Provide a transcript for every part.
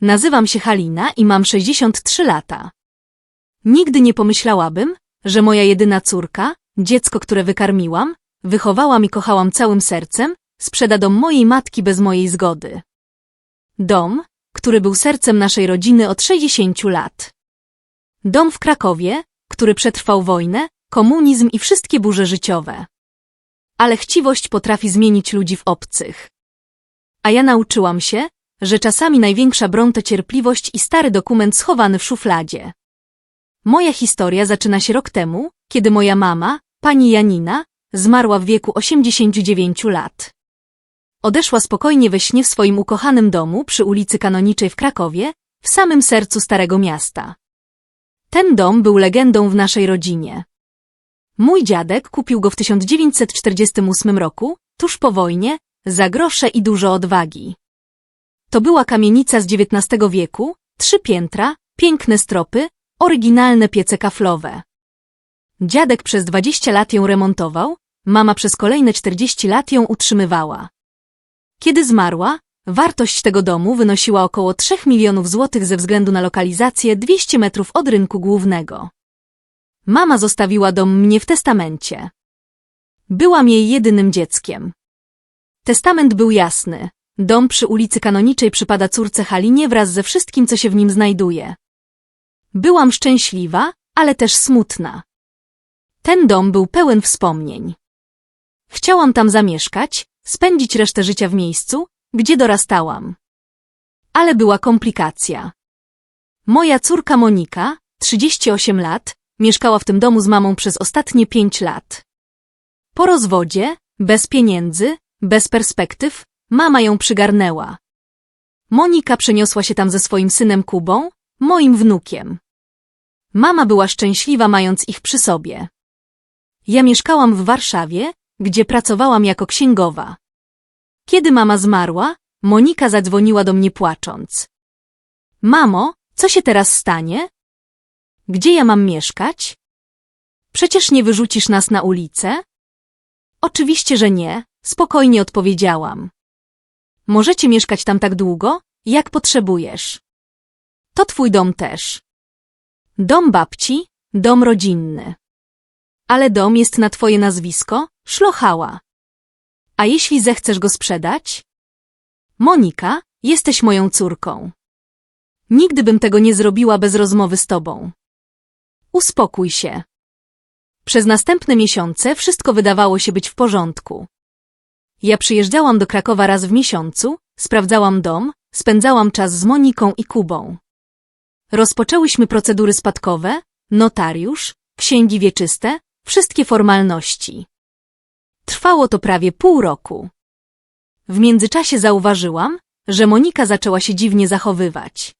Nazywam się Halina i mam 63 lata. Nigdy nie pomyślałabym, że moja jedyna córka, dziecko, które wykarmiłam, wychowałam i kochałam całym sercem, sprzeda dom mojej matki bez mojej zgody. Dom, który był sercem naszej rodziny od 60 lat. Dom w Krakowie, który przetrwał wojnę, komunizm i wszystkie burze życiowe. Ale chciwość potrafi zmienić ludzi w obcych. A ja nauczyłam się, że czasami największa broń to cierpliwość i stary dokument schowany w szufladzie. Moja historia zaczyna się rok temu, kiedy moja mama, pani Janina, zmarła w wieku 89 lat. Odeszła spokojnie we śnie w swoim ukochanym domu przy ulicy Kanoniczej w Krakowie, w samym sercu Starego Miasta. Ten dom był legendą w naszej rodzinie. Mój dziadek kupił go w 1948 roku, tuż po wojnie, za grosze i dużo odwagi. To była kamienica z XIX wieku, trzy piętra, piękne stropy, oryginalne piece kaflowe. Dziadek przez 20 lat ją remontował, mama przez kolejne 40 lat ją utrzymywała. Kiedy zmarła, wartość tego domu wynosiła około 3 milionów złotych ze względu na lokalizację 200 metrów od rynku głównego. Mama zostawiła dom mnie w testamencie. Byłam jej jedynym dzieckiem. Testament był jasny. Dom przy ulicy Kanoniczej przypada córce Halinie wraz ze wszystkim, co się w nim znajduje. Byłam szczęśliwa, ale też smutna. Ten dom był pełen wspomnień. Chciałam tam zamieszkać, spędzić resztę życia w miejscu, gdzie dorastałam. Ale była komplikacja. Moja córka Monika, 38 lat, mieszkała w tym domu z mamą przez ostatnie 5 lat. Po rozwodzie, bez pieniędzy, bez perspektyw, mama ją przygarnęła. Monika przeniosła się tam ze swoim synem Kubą, moim wnukiem. Mama była szczęśliwa mając ich przy sobie. Ja mieszkałam w Warszawie, gdzie pracowałam jako księgowa. Kiedy mama zmarła, Monika zadzwoniła do mnie płacząc. Mamo, co się teraz stanie? Gdzie ja mam mieszkać? Przecież nie wyrzucisz nas na ulicę? Oczywiście, że nie, spokojnie odpowiedziałam. Możecie mieszkać tam tak długo, jak potrzebujesz. To twój dom też. Dom babci, dom rodzinny. Ale dom jest na twoje nazwisko, szlochała. A jeśli zechcesz go sprzedać? Monika, jesteś moją córką. Nigdy bym tego nie zrobiła bez rozmowy z tobą. Uspokój się. Przez następne miesiące wszystko wydawało się być w porządku. Ja przyjeżdżałam do Krakowa raz w miesiącu, sprawdzałam dom, spędzałam czas z Moniką i Kubą. Rozpoczęłyśmy procedury spadkowe, notariusz, księgi wieczyste, wszystkie formalności. Trwało to prawie pół roku. W międzyczasie zauważyłam, że Monika zaczęła się dziwnie zachowywać.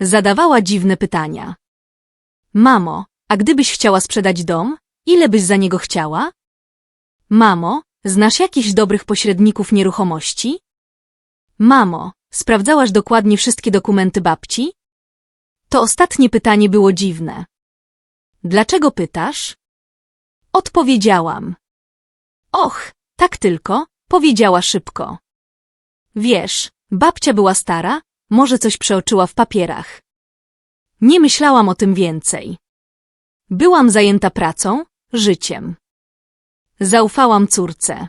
Zadawała dziwne pytania. Mamo, a gdybyś chciała sprzedać dom, ile byś za niego chciała? Mamo, znasz jakichś dobrych pośredników nieruchomości? Mamo, sprawdzałaś dokładnie wszystkie dokumenty babci? To ostatnie pytanie było dziwne. Dlaczego pytasz? Odpowiedziałam. Och, tak tylko, powiedziała szybko. Wiesz, babcia była stara, może coś przeoczyła w papierach. Nie myślałam o tym więcej. Byłam zajęta pracą, życiem. Zaufałam córce.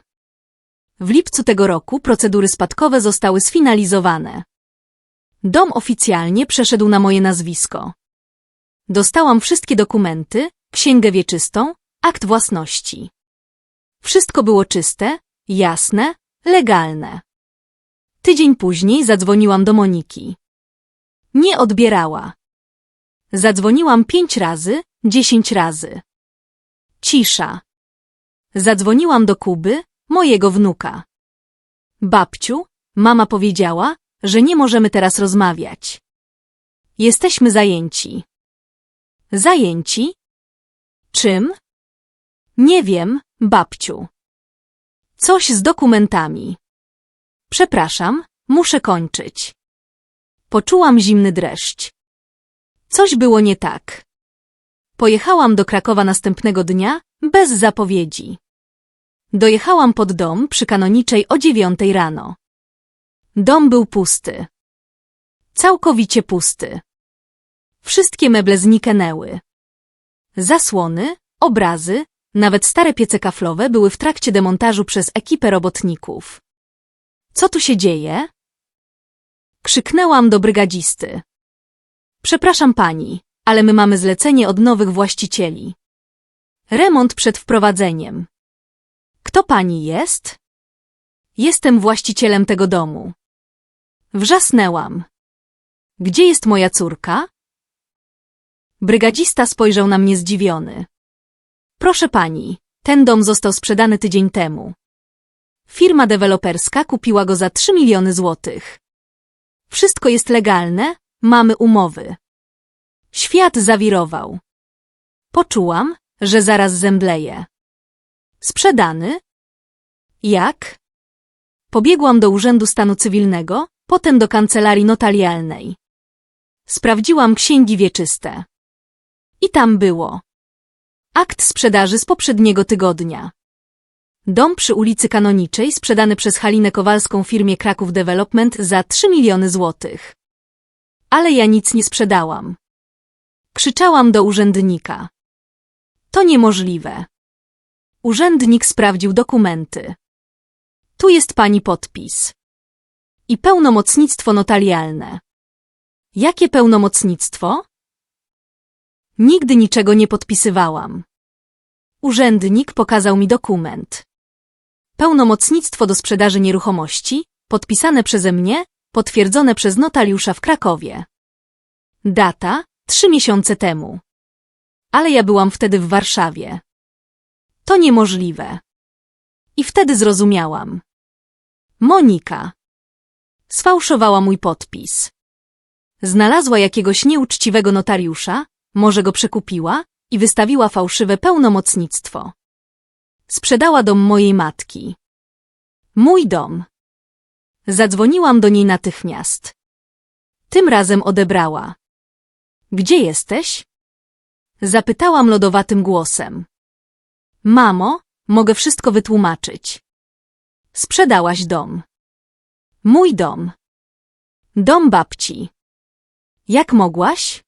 W lipcu tego roku procedury spadkowe zostały sfinalizowane. Dom oficjalnie przeszedł na moje nazwisko. Dostałam wszystkie dokumenty, księgę wieczystą, akt własności. Wszystko było czyste, jasne, legalne. Tydzień później zadzwoniłam do Moniki. Nie odbierała. Zadzwoniłam pięć razy, dziesięć razy. Cisza. Zadzwoniłam do Kuby, mojego wnuka. Babciu, mama powiedziała, że nie możemy teraz rozmawiać. Jesteśmy zajęci. Zajęci? Czym? Nie wiem, babciu. Coś z dokumentami. Przepraszam, muszę kończyć. Poczułam zimny dreszcz. Coś było nie tak. Pojechałam do Krakowa następnego dnia, bez zapowiedzi. Dojechałam pod dom przy kanoniczej o dziewiątej rano. Dom był pusty. Całkowicie pusty. Wszystkie meble zniknęły. Zasłony, obrazy, nawet stare piece kaflowe były w trakcie demontażu przez ekipę robotników. Co tu się dzieje? Krzyknęłam do brygadzisty. Przepraszam pani, ale my mamy zlecenie od nowych właścicieli. Remont przed wprowadzeniem. Kto pani jest? Jestem właścicielem tego domu. Wrzasnęłam. Gdzie jest moja córka? Brygadzista spojrzał na mnie zdziwiony. Proszę pani, ten dom został sprzedany tydzień temu. Firma deweloperska kupiła go za 3 miliony złotych. Wszystko jest legalne, mamy umowy. Świat zawirował. Poczułam, że zaraz zemdleję. Sprzedany? Jak? Pobiegłam do Urzędu Stanu Cywilnego, potem do kancelarii notarialnej. Sprawdziłam księgi wieczyste. I tam było. Akt sprzedaży z poprzedniego tygodnia. Dom przy ulicy Kanoniczej sprzedany przez Halinę Kowalską firmie Kraków Development za 3 miliony złotych. Ale ja nic nie sprzedałam. Krzyczałam do urzędnika. To niemożliwe. Urzędnik sprawdził dokumenty. Tu jest pani podpis. I pełnomocnictwo notarialne. Jakie pełnomocnictwo? Nigdy niczego nie podpisywałam. Urzędnik pokazał mi dokument. Pełnomocnictwo do sprzedaży nieruchomości, podpisane przeze mnie, potwierdzone przez notariusza w Krakowie. Data trzy miesiące temu. Ale ja byłam wtedy w Warszawie. To niemożliwe. I wtedy zrozumiałam. Monika. Sfałszowała mój podpis. Znalazła jakiegoś nieuczciwego notariusza, może go przekupiła i wystawiła fałszywe pełnomocnictwo. Sprzedała dom mojej matki. Mój dom. Zadzwoniłam do niej natychmiast. Tym razem odebrała. Gdzie jesteś? Zapytałam lodowatym głosem. Mamo, mogę wszystko wytłumaczyć. Sprzedałaś dom. Mój dom. Dom babci. Jak mogłaś?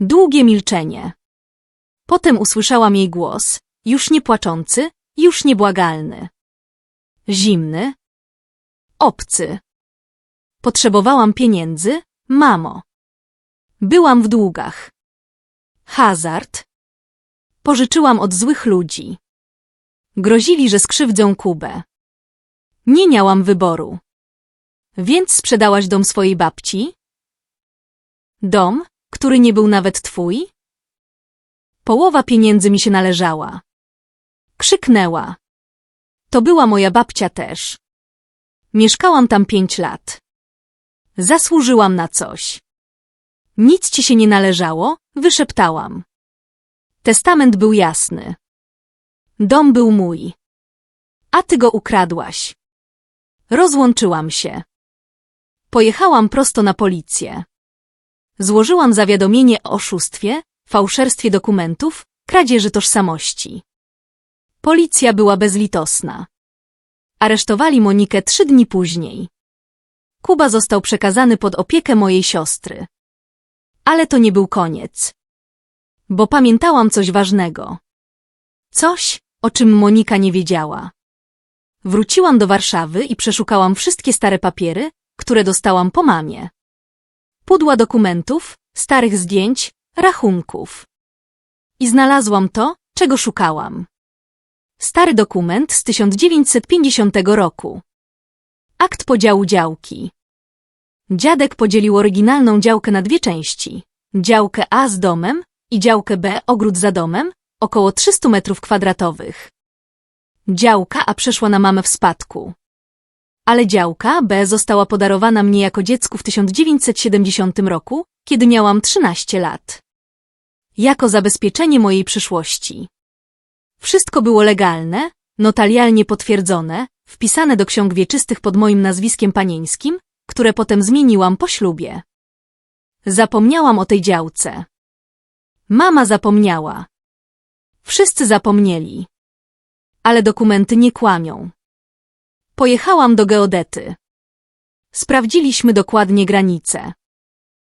Długie milczenie. Potem usłyszałam jej głos, już nie płaczący, już niebłagalny. Zimny. Obcy. Potrzebowałam pieniędzy, mamo. Byłam w długach. Hazard. Pożyczyłam od złych ludzi. Grozili, że skrzywdzą Kubę. Nie miałam wyboru. Więc sprzedałaś dom swojej babci? Dom, który nie był nawet twój? Połowa pieniędzy mi się należała. Krzyknęła. To była moja babcia też. Mieszkałam tam pięć lat. Zasłużyłam na coś. Nic ci się nie należało, wyszeptałam. Testament był jasny. Dom był mój. A ty go ukradłaś. Rozłączyłam się. Pojechałam prosto na policję. Złożyłam zawiadomienie o oszustwie, fałszerstwie dokumentów, kradzieży tożsamości. Policja była bezlitosna. Aresztowali Monikę trzy dni później. Kuba został przekazany pod opiekę mojej siostry. Ale to nie był koniec. Bo pamiętałam coś ważnego. Coś, o czym Monika nie wiedziała. Wróciłam do Warszawy i przeszukałam wszystkie stare papiery, które dostałam po mamie. Pudła dokumentów, starych zdjęć, rachunków. I znalazłam to, czego szukałam. Stary dokument z 1950 roku. Akt podziału działki. Dziadek podzielił oryginalną działkę na dwie części. Działkę A z domem i działkę B ogród za domem, około 300 metrów kwadratowych. Działka A przeszła na mamę w spadku. Ale działka B została podarowana mnie jako dziecku w 1970 roku, kiedy miałam 13 lat. Jako zabezpieczenie mojej przyszłości. Wszystko było legalne, notarialnie potwierdzone, wpisane do ksiąg wieczystych pod moim nazwiskiem panieńskim, które potem zmieniłam po ślubie. Zapomniałam o tej działce. Mama zapomniała. Wszyscy zapomnieli. Ale dokumenty nie kłamią. Pojechałam do geodety. Sprawdziliśmy dokładnie granice.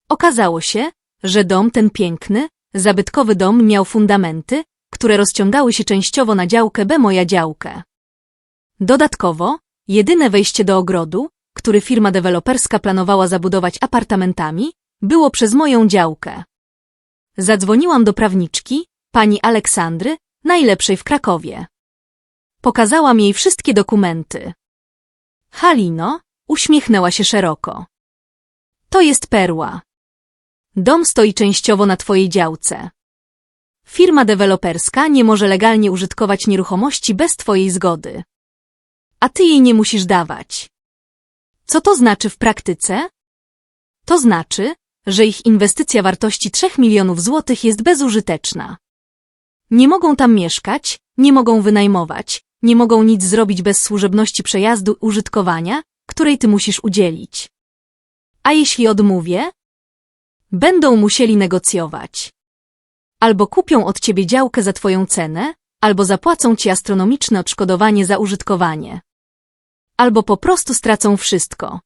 Okazało się, że dom ten piękny, zabytkowy dom miał fundamenty, które rozciągały się częściowo na działkę B moja działkę. Dodatkowo, jedyne wejście do ogrodu, który firma deweloperska planowała zabudować apartamentami, było przez moją działkę. Zadzwoniłam do prawniczki, pani Aleksandry, najlepszej w Krakowie. Pokazałam jej wszystkie dokumenty. Halino, uśmiechnęła się szeroko. To jest perła. Dom stoi częściowo na twojej działce. Firma deweloperska nie może legalnie użytkować nieruchomości bez twojej zgody. A ty jej nie musisz dawać. Co to znaczy w praktyce? To znaczy, że ich inwestycja wartości 3 milionów złotych jest bezużyteczna. Nie mogą tam mieszkać, nie mogą wynajmować, nie mogą nic zrobić bez służebności przejazdu użytkowania, której ty musisz udzielić. A jeśli odmówię? Będą musieli negocjować. Albo kupią od ciebie działkę za twoją cenę, albo zapłacą ci astronomiczne odszkodowanie za użytkowanie. Albo po prostu stracą wszystko.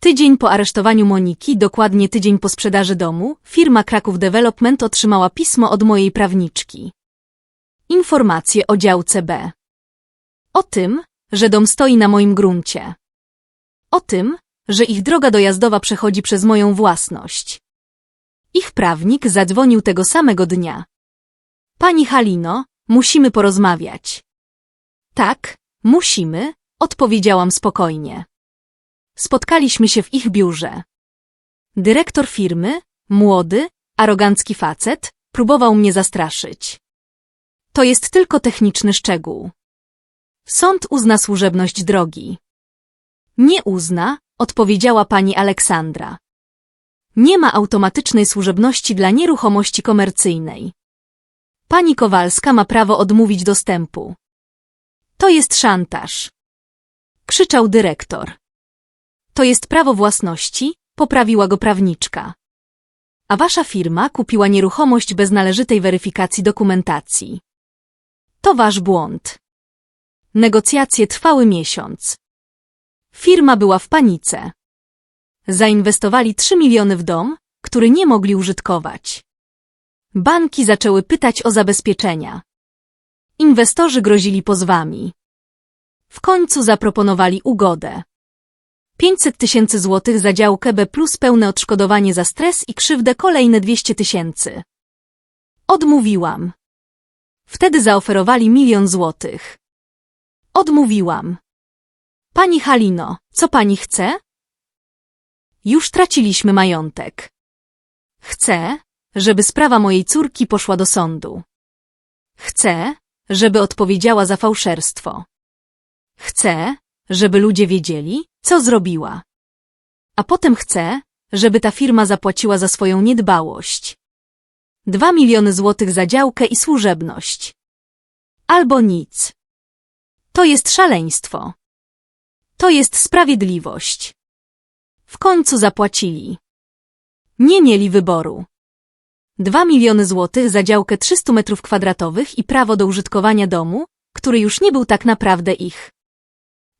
Tydzień po aresztowaniu Moniki, dokładnie tydzień po sprzedaży domu, firma Kraków Development otrzymała pismo od mojej prawniczki. Informacje o działce B. O tym, że dom stoi na moim gruncie. O tym, że ich droga dojazdowa przechodzi przez moją własność. Ich prawnik zadzwonił tego samego dnia. Pani Halino, musimy porozmawiać. Tak, musimy, odpowiedziałam spokojnie. Spotkaliśmy się w ich biurze. Dyrektor firmy, młody, arogancki facet, próbował mnie zastraszyć. To jest tylko techniczny szczegół. Sąd uzna służebność drogi. Nie uzna, odpowiedziała pani Aleksandra. Nie ma automatycznej służebności dla nieruchomości komercyjnej. Pani Kowalska ma prawo odmówić dostępu. To jest szantaż. Krzyczał dyrektor. To jest prawo własności, poprawiła go prawniczka. A wasza firma kupiła nieruchomość bez należytej weryfikacji dokumentacji. To wasz błąd. Negocjacje trwały miesiąc. Firma była w panice. Zainwestowali 3 miliony w dom, który nie mogli użytkować. Banki zaczęły pytać o zabezpieczenia. Inwestorzy grozili pozwami. W końcu zaproponowali ugodę. 500 tysięcy złotych za działkę B plus pełne odszkodowanie za stres i krzywdę kolejne 200 tysięcy. Odmówiłam. Wtedy zaoferowali milion złotych. Odmówiłam. Pani Halino, co pani chce? Już traciliśmy majątek. Chcę, żeby sprawa mojej córki poszła do sądu. Chcę, żeby odpowiedziała za fałszerstwo. Chcę, żeby ludzie wiedzieli, co zrobiła. A potem chcę, żeby ta firma zapłaciła za swoją niedbałość. Dwa miliony złotych za działkę i służebność. Albo nic. To jest szaleństwo. To jest sprawiedliwość. W końcu zapłacili. Nie mieli wyboru. Dwa miliony złotych za działkę 300 metrów kwadratowych i prawo do użytkowania domu, który już nie był tak naprawdę ich.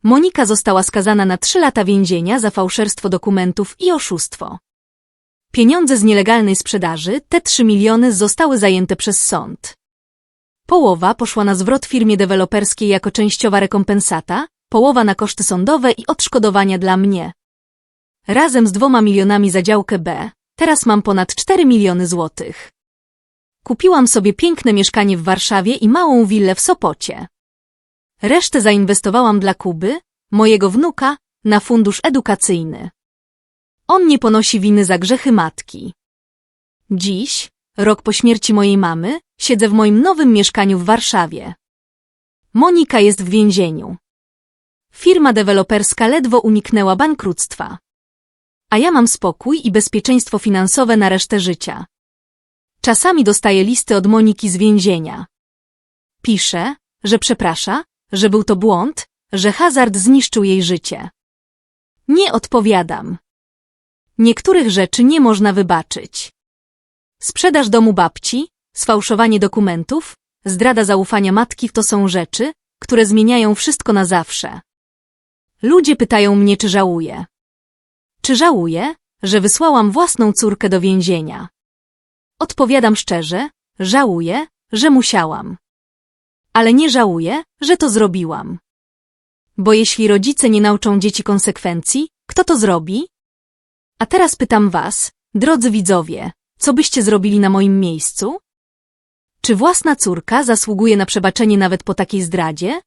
Monika została skazana na trzy lata więzienia za fałszerstwo dokumentów i oszustwo. Pieniądze z nielegalnej sprzedaży, te trzy miliony, zostały zajęte przez sąd. Połowa poszła na zwrot firmie deweloperskiej jako częściowa rekompensata, połowa na koszty sądowe i odszkodowania dla mnie. Razem z dwoma milionami za działkę B, teraz mam ponad 4 miliony złotych. Kupiłam sobie piękne mieszkanie w Warszawie i małą willę w Sopocie. Resztę zainwestowałam dla Kuby, mojego wnuka, na fundusz edukacyjny. On nie ponosi winy za grzechy matki. Dziś, rok po śmierci mojej mamy, siedzę w moim nowym mieszkaniu w Warszawie. Monika jest w więzieniu. Firma deweloperska ledwo uniknęła bankructwa. A ja mam spokój i bezpieczeństwo finansowe na resztę życia. Czasami dostaję listy od Moniki z więzienia. Pisze, że przeprasza, że był to błąd, że hazard zniszczył jej życie. Nie odpowiadam. Niektórych rzeczy nie można wybaczyć. Sprzedaż domu babci, sfałszowanie dokumentów, zdrada zaufania matki to są rzeczy, które zmieniają wszystko na zawsze. Ludzie pytają mnie, czy żałuję. Czy żałuję, że wysłałam własną córkę do więzienia? Odpowiadam szczerze, żałuję, że musiałam. Ale nie żałuję, że to zrobiłam. Bo jeśli rodzice nie nauczą dzieci konsekwencji, kto to zrobi? A teraz pytam was, drodzy widzowie, co byście zrobili na moim miejscu? Czy własna córka zasługuje na przebaczenie nawet po takiej zdradzie?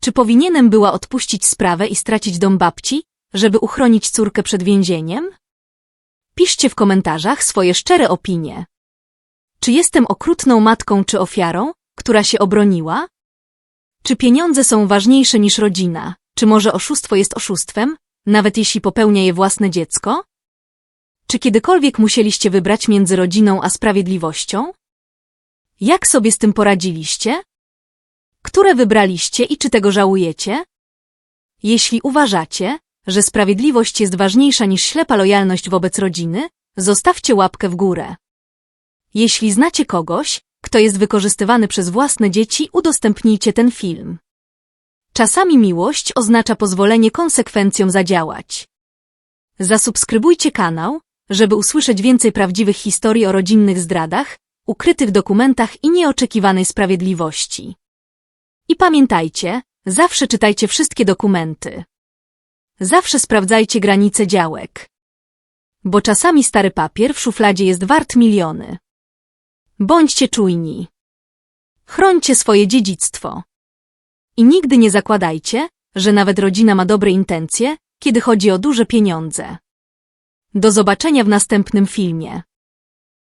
Czy powinienem była odpuścić sprawę i stracić dom babci, żeby uchronić córkę przed więzieniem? Piszcie w komentarzach swoje szczere opinie. Czy jestem okrutną matką czy ofiarą, która się obroniła? Czy pieniądze są ważniejsze niż rodzina? Czy może oszustwo jest oszustwem, nawet jeśli popełnia je własne dziecko? Czy kiedykolwiek musieliście wybrać między rodziną a sprawiedliwością? Jak sobie z tym poradziliście? Które wybraliście i czy tego żałujecie? Jeśli uważacie, że sprawiedliwość jest ważniejsza niż ślepa lojalność wobec rodziny, zostawcie łapkę w górę. Jeśli znacie kogoś, kto jest wykorzystywany przez własne dzieci, udostępnijcie ten film. Czasami miłość oznacza pozwolenie konsekwencjom zadziałać. Zasubskrybujcie kanał, żeby usłyszeć więcej prawdziwych historii o rodzinnych zdradach, ukrytych dokumentach i nieoczekiwanej sprawiedliwości. I pamiętajcie, zawsze czytajcie wszystkie dokumenty. Zawsze sprawdzajcie granice działek. Bo czasami stary papier w szufladzie jest wart miliony. Bądźcie czujni. Chrońcie swoje dziedzictwo. I nigdy nie zakładajcie, że nawet rodzina ma dobre intencje, kiedy chodzi o duże pieniądze. Do zobaczenia w następnym filmie.